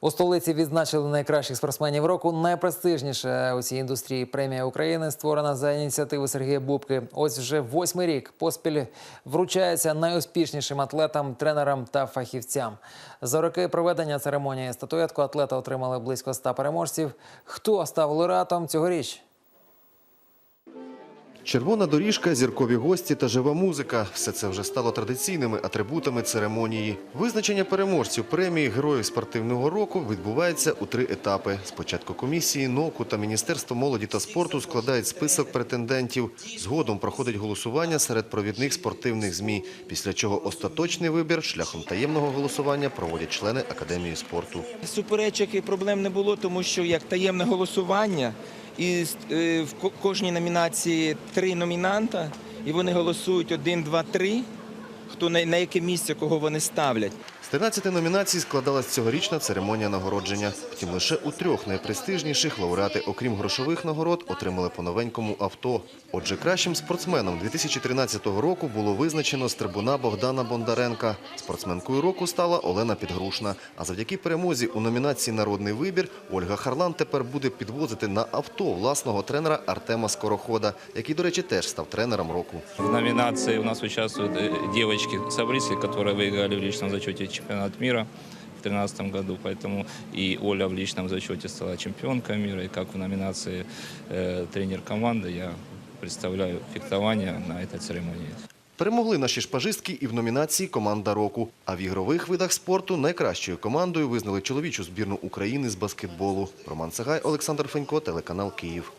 У столиці відзначили найкращих спортсменів року. Найпрестижніша у цій індустрії премія України створена за ініціативи Сергія Бубки. Ось вже восьмий рік поспіль вручається найуспішнішим атлетам, тренерам та фахівцям. За роки проведення церемонії статуетку атлета отримали близько ста переможців. Хто став лауреатом цьогоріч? Червона доріжка, зіркові гості та жива музика – все це вже стало традиційними атрибутами церемонії. Визначення переможців премії Героїв спортивного року відбувається у три етапи. Спочатку комісії, НОКу та Міністерство молоді та спорту складають список претендентів. Згодом проходить голосування серед провідних спортивних ЗМІ, після чого остаточний вибір шляхом таємного голосування проводять члени Академії спорту. Суперечок і проблем не було, тому що як таємне голосування, і е, в кожній номінації три номінанта, і вони голосують один, два, три. Хто на, на яке місце кого вони ставлять. З 13 номінацій складалась цьогорічна церемонія нагородження. Втім, лише у трьох найпрестижніших лауреати, окрім грошових нагород, отримали по новенькому авто. Отже, кращим спортсменом 2013 року було визначено стрибуна Богдана Бондаренка. Спортсменкою року стала Олена Підгрушна. А завдяки перемозі у номінації Народний вибір Ольга Харлан тепер буде підвозити на авто власного тренера Артема Скорохода, який, до речі, теж став тренером року. В номинации у нас участвуют э, девочки-сабрицы, которые выиграли в личном зачете чемпионат мира в 2013 году. Поэтому и Оля в личном зачете стала чемпионкой мира. И как в номинации э, тренер команды я представляю фехтование на этой церемонии. Перемогли наші шпажистки і в номінації Команда року. А в ігрових видах спорту найкращою командою визнали чоловічу збірну України з баскетболу. Роман Сагай, Олександр Фенько, телеканал Київ.